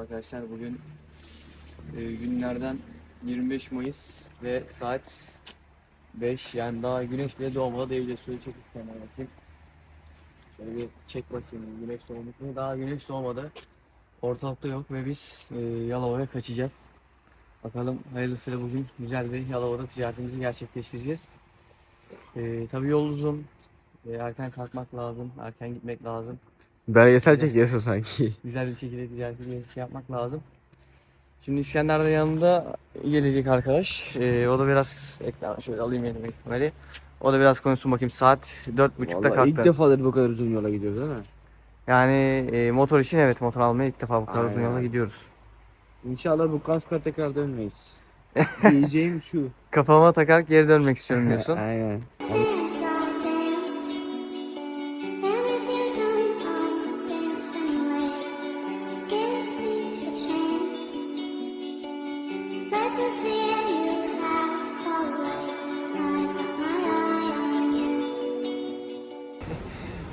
arkadaşlar. Bugün e, günlerden 25 Mayıs ve saat 5 yani daha güneş bile doğmadı diyebiliriz. Şöyle çek istedim bakayım. Şöyle bir çek bakayım güneş doğmuş mu? Daha güneş doğmadı. Ortalıkta yok ve biz e, Yalova'ya kaçacağız. Bakalım hayırlısıyla bugün güzel bir Yalova'da ticaretimizi gerçekleştireceğiz. E, tabii yol uzun. E, erken kalkmak lazım, erken gitmek lazım. Belgesel çekiyorsun sanki. güzel bir şekilde ticareti bir şey yapmak lazım. Şimdi İskender de yanında gelecek arkadaş. Ee, o da biraz ekran şöyle alayım elime kamerayı. O da biraz konuşsun bakayım. Saat dört buçukta Vallahi ilk kalktı. defadır bu kadar uzun yola gidiyoruz değil mi? Yani e, motor için evet motor almaya ilk defa bu kadar uzun Aynen. yola gidiyoruz. İnşallah bu kaskla tekrar dönmeyiz. Diyeceğim şu. Kafama takarak geri dönmek istiyorum diyorsun. Aynen. Dance,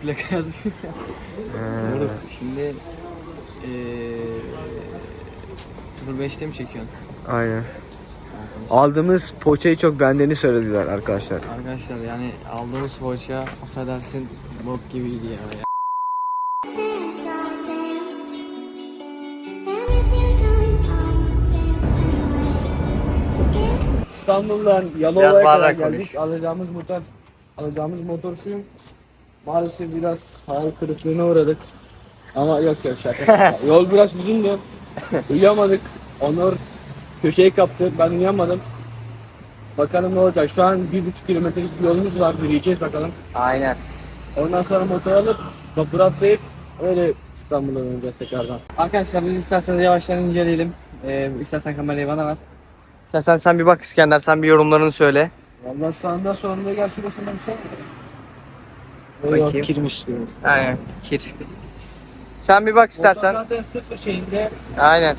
Plaka yazmıyor. Moruk, Şimdi e, 05'te mi çekiyorsun? Aynen. Aldığımız poğaçayı çok beğendiğini söylediler arkadaşlar. Arkadaşlar yani aldığımız poğaça affedersin bok gibiydi ya. İstanbul'dan Biraz Yalova'ya kadar bağırarak geldik. konuş. Alacağımız motor, alacağımız motor şu. Maalesef biraz hayal kırıklığına uğradık. Ama yok yok şaka. Yol biraz uzundu. Uyuyamadık. Onur köşeyi kaptı. Ben uyuyamadım. Bakalım ne olacak. Şu an bir buçuk kilometrelik bir yolumuz var. Yürüyeceğiz bakalım. Aynen. Ondan sonra motor alıp vapur atlayıp öyle İstanbul'a döneceğiz tekrardan. Arkadaşlar biz isterseniz yavaştan inceleyelim. Ee, istersen kamerayı bana ver. İstersen sen bir bak İskender, sen bir yorumlarını söyle. Vallahi sağında sonunda gel şurasında bir şey var. Bakayım. Yok kirmiş diyoruz. Aynen. Kir. Sen bir bak istersen. Zaten sıfır şeyinde. Aynen.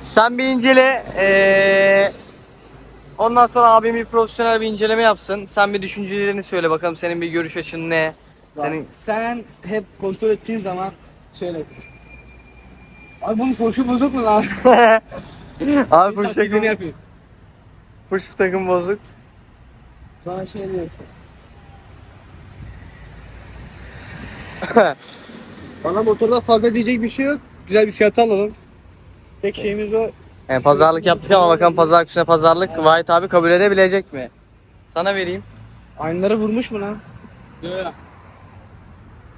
Sen bir incele. ee, ondan sonra abim bir profesyonel bir inceleme yapsın. Sen bir düşüncelerini söyle bakalım senin bir görüş açın ne? Senin... Senin Sen hep kontrol ettiğin zaman şöyle. Abi bunun foşu bozuk mu lan? Abi fuş Taklidini takım, yapayım. fuş takım bozuk. Sonra şey diyorsun. Bana motorda fazla diyecek bir şey yok. Güzel bir fiyat alalım. Tek şeyimiz o. Yani pazarlık yaptık ama bakalım pazarlık üstüne pazarlık Vahit abi kabul edebilecek mi? Sana vereyim. Aynaları vurmuş mu lan?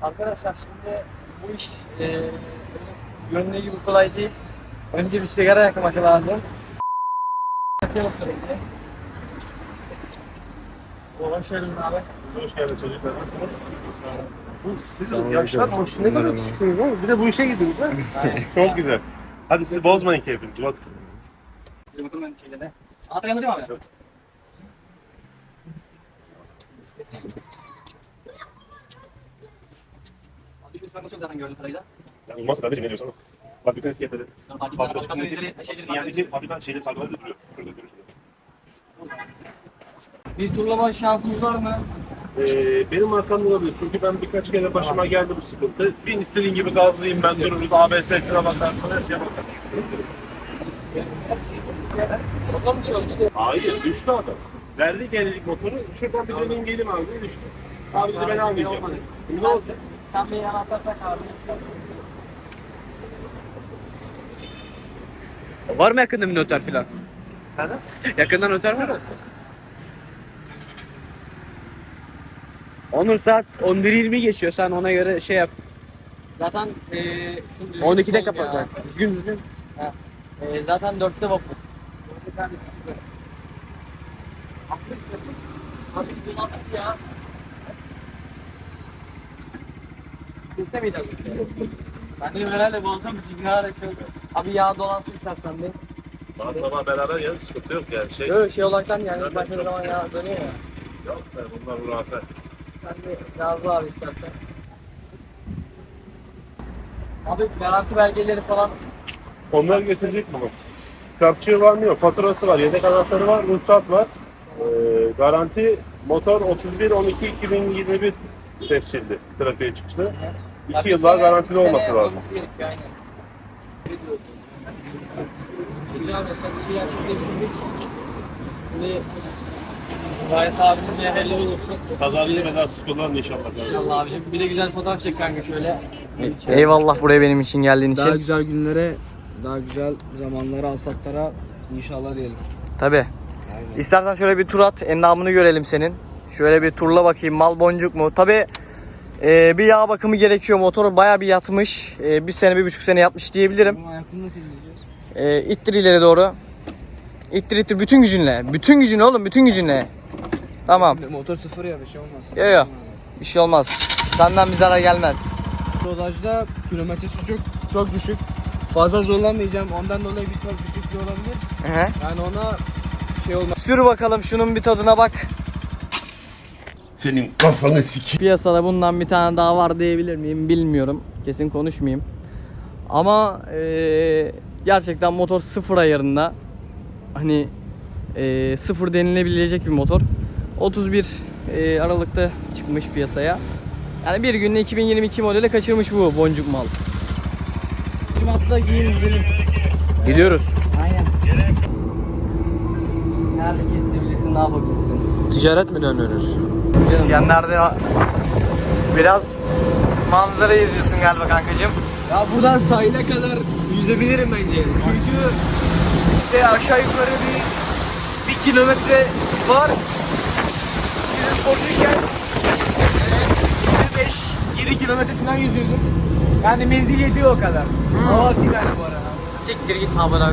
Arkadaşlar şimdi bu iş e, göründüğü gibi kolay değil. Önce bir sigara yakmak lazım. Hoş geldin abi. Hoş geldin çocuklar. Nasılsınız? Bu siz yaşlar hoş. Ne kadar küçüksünüz ha? Bir de bu işe girdiniz ha? Çok güzel. Hadi sizi bozmayın keyfinizi. Bak. Bir bakalım ben şeylere. Anahtar yanında değil mi abi? Abi ben nasıl zaten gördüm parayı da. Sen olmaz kardeşim ne diyorsun? ama. Bak bütün fiyatları. Fabrika Fabrika fabrika duruyor. Şurada görüyorsunuz. Bir turlama şansımız var mı? Ee, benim arkamda olabilir. Çünkü ben birkaç kere başıma geldi bu sıkıntı. Bin istediğin gibi gazlayayım ben dururuz. ABS'sine bakarsın her şeye bakarsın. Hayır düştü adam. Verdi gerilik motoru. Şuradan bir döneyim geleyim abi. diye Düştü. Abi dedi ben almayacağım. Ne oldu? Sen bir anahtar tak abi. Var mı yakında bir noter filan? Efendim? Yakında noter var mı? Onur saat 11.20 geçiyor. Sen ona göre şey yap. Zaten eee şunu düzgün 12'de tutalım kapatacak. Düzgün düzgün. Eee, zaten 4'te vapur. Abi durmazsın ya. Sesle miydi az önce? Ben de herhalde boğazım için ne arayacağım. Abi yağ dolansın istersen bir. Sabah sabah beraber ya sıkıntı yok yani. Şey, Yok şey olaraktan yani başka zaman yağ dönüyor ya. yok be, bunlar bu rahat. Sen de yazdı abi istersen. Abi garanti belgeleri falan Onlar getirecek mi? Kitapçığı var mı yok? Faturası var, yedek anahtarı var, ruhsat var. Ee, garanti motor 31-12-2021 tescilli trafiğe çıkışlı. Ya 2 bir yıllar sene- garantili bir sene olması lazım. olması gerekiyor, aynen. Güzel ve satışı gerçekleştirdik. Şimdi Gayet abimle helal olsun. Kazasız belasız kullanın inşallah. İnşallah abicim. Bir de güzel fotoğraf çek kanka şöyle. Eyvallah buraya benim için geldiğin Daha için. güzel günlere, daha güzel zamanlara, asatlara inşallah diyelim. Tabi. İstersen şöyle bir tur at. Endamını görelim senin. Şöyle bir turla bakayım. Mal boncuk mu? Tabi bir yağ bakımı gerekiyor. Motor baya bir yatmış. E, bir sene, bir buçuk sene yatmış diyebilirim. Bunun ayakını nasıl? E, ittir ileri doğru. İttir ittir bütün gücünle. Bütün gücünle oğlum bütün gücünle. Tamam. Şimdi motor sıfır ya bir şey olmaz. Yo, yo. Bir şey olmaz. Senden bir zarar gelmez. Rodajda kilometresi çok çok düşük. Fazla zorlanmayacağım. Ondan dolayı bir tok düşüklüğü olabilir. Hı hı. Yani ona şey olmaz. Sür bakalım şunun bir tadına bak. Senin kafanı siki. Piyasada bundan bir tane daha var diyebilir miyim bilmiyorum. Kesin konuşmayayım. Ama eee, gerçekten motor sıfır ayarında. Hani eee, sıfır denilebilecek bir motor. 31 eee, Aralık'ta çıkmış piyasaya. Yani bir günde 2022 modeli kaçırmış bu boncuk mal. Şimdi atla giyin gidelim. Gidiyoruz. Aynen. Nerede kesebilirsin ne yapabilirsin? Ticaret mi dönüyoruz? İsteyenlerde biraz manzara izliyorsun galiba kankacığım. Ya buradan sahile kadar yüzebilirim bence. Çünkü işte aşağı yukarı bir bir kilometre var. Bizim sporcuyken e, 25 20 kilometre falan yüzüyordum. Yani menzil yetiyor o kadar. Hava atayım yani bu arada. Siktir git amına.